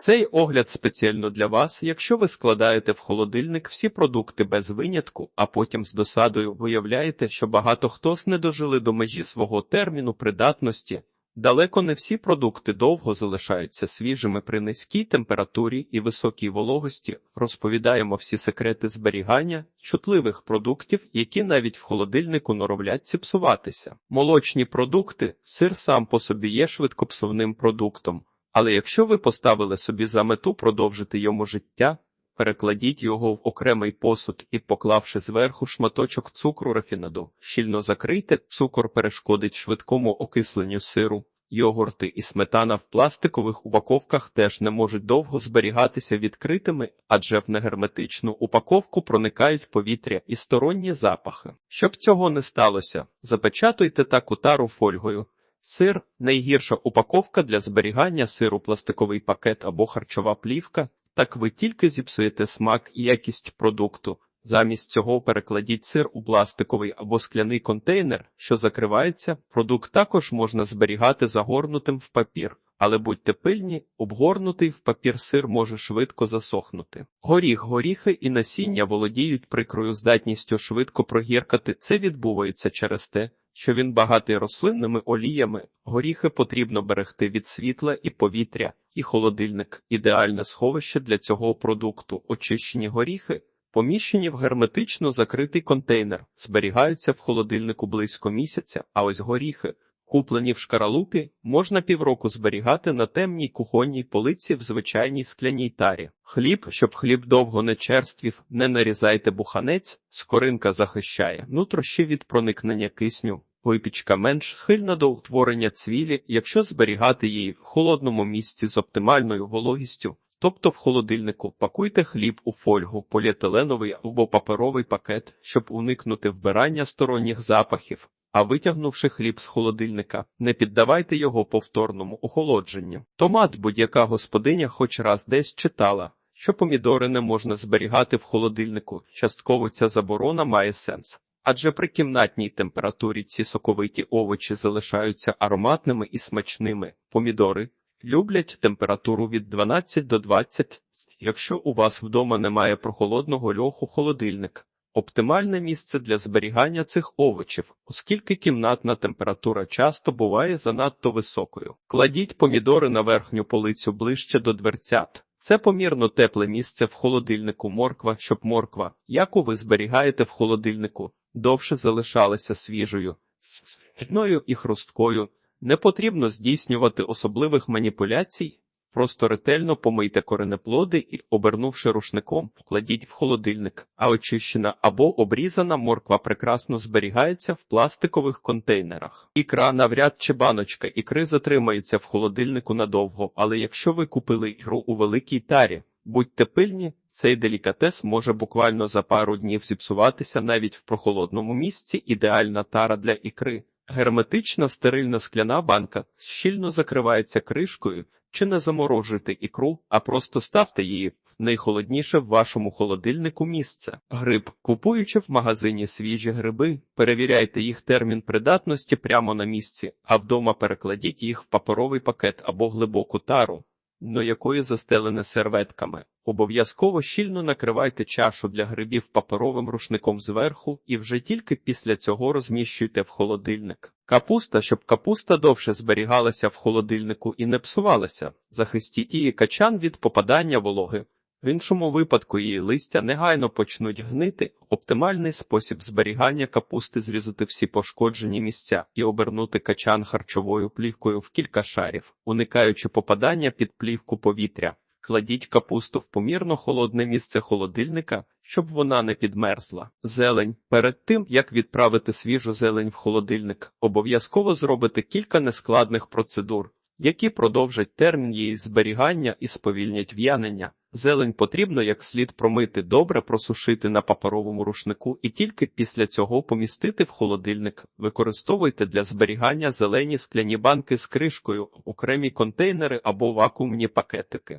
Цей огляд спеціально для вас, якщо ви складаєте в холодильник всі продукти без винятку, а потім з досадою виявляєте, що багато хтось не дожили до межі свого терміну придатності. Далеко не всі продукти довго залишаються свіжими при низькій температурі і високій вологості. Розповідаємо всі секрети зберігання чутливих продуктів, які навіть в холодильнику норовлять зіпсуватися. Молочні продукти, сир сам по собі є швидкопсувним продуктом. Але якщо ви поставили собі за мету продовжити йому життя, перекладіть його в окремий посуд і, поклавши зверху шматочок цукру рафінаду, щільно закрийте, цукор перешкодить швидкому окисленню сиру. Йогурти і сметана в пластикових упаковках теж не можуть довго зберігатися відкритими, адже в негерметичну упаковку проникають повітря і сторонні запахи. Щоб цього не сталося, запечатуйте таку тару фольгою. Сир найгірша упаковка для зберігання сиру, пластиковий пакет або харчова плівка. Так ви тільки зіпсуєте смак і якість продукту. Замість цього перекладіть сир у пластиковий або скляний контейнер, що закривається. Продукт також можна зберігати загорнутим в папір, але будьте пильні, обгорнутий в папір сир може швидко засохнути. Горіх, горіхи і насіння володіють прикрою здатністю швидко прогіркати. Це відбувається через те, що він багатий рослинними оліями, горіхи потрібно берегти від світла і повітря, і холодильник ідеальне сховище для цього продукту. Очищені горіхи, поміщені в герметично закритий контейнер, зберігаються в холодильнику близько місяця, а ось горіхи. Куплені в шкаралупі, можна півроку зберігати на темній кухонній полиці в звичайній скляній тарі. Хліб, щоб хліб довго не черствів, не нарізайте буханець, скоринка захищає нутрощі від проникнення кисню. Випічка менш схильна до утворення цвілі, якщо зберігати її в холодному місці з оптимальною вологістю, тобто в холодильнику, пакуйте хліб у фольгу, поліетиленовий або паперовий пакет, щоб уникнути вбирання сторонніх запахів. А витягнувши хліб з холодильника, не піддавайте його повторному охолодженню. Томат будь-яка господиня хоч раз десь читала, що помідори не можна зберігати в холодильнику. Частково ця заборона має сенс. Адже при кімнатній температурі ці соковиті овочі залишаються ароматними і смачними. Помідори люблять температуру від 12 до 20. Якщо у вас вдома немає прохолодного льоху холодильник, оптимальне місце для зберігання цих овочів, оскільки кімнатна температура часто буває занадто високою. Кладіть помідори на верхню полицю ближче до дверцят. Це помірно тепле місце в холодильнику морква, щоб морква, яку ви зберігаєте в холодильнику, довше залишалася свіжою, спітною і хрусткою. Не потрібно здійснювати особливих маніпуляцій, просто ретельно помийте коренеплоди і, обернувши рушником, вкладіть в холодильник, а очищена або обрізана морква прекрасно зберігається в пластикових контейнерах. Ікра навряд чи баночка ікри затримається в холодильнику надовго, але якщо ви купили ікру у великій тарі, будьте пильні. Цей делікатес може буквально за пару днів зіпсуватися навіть в прохолодному місці. Ідеальна тара для ікри. Герметична стерильна скляна банка щільно закривається кришкою, чи не заморожуйте ікру, а просто ставте її в найхолодніше в вашому холодильнику місце. Гриб, купуючи в магазині свіжі гриби, перевіряйте їх термін придатності прямо на місці, а вдома перекладіть їх в паперовий пакет або глибоку тару дно якої застелене серветками. Обов'язково щільно накривайте чашу для грибів паперовим рушником зверху і вже тільки після цього розміщуйте в холодильник. Капуста, щоб капуста довше зберігалася в холодильнику і не псувалася, захистіть її качан від попадання вологи. В іншому випадку її листя негайно почнуть гнити. Оптимальний спосіб зберігання капусти зрізати всі пошкоджені місця і обернути качан харчовою плівкою в кілька шарів, уникаючи попадання під плівку повітря. Кладіть капусту в помірно холодне місце холодильника, щоб вона не підмерзла. Зелень. Перед тим як відправити свіжу зелень в холодильник, обов'язково зробити кілька нескладних процедур, які продовжать термін її зберігання і сповільнять в'янення. Зелень потрібно як слід промити, добре просушити на паперовому рушнику і тільки після цього помістити в холодильник. Використовуйте для зберігання зелені скляні банки з кришкою, окремі контейнери або вакуумні пакетики.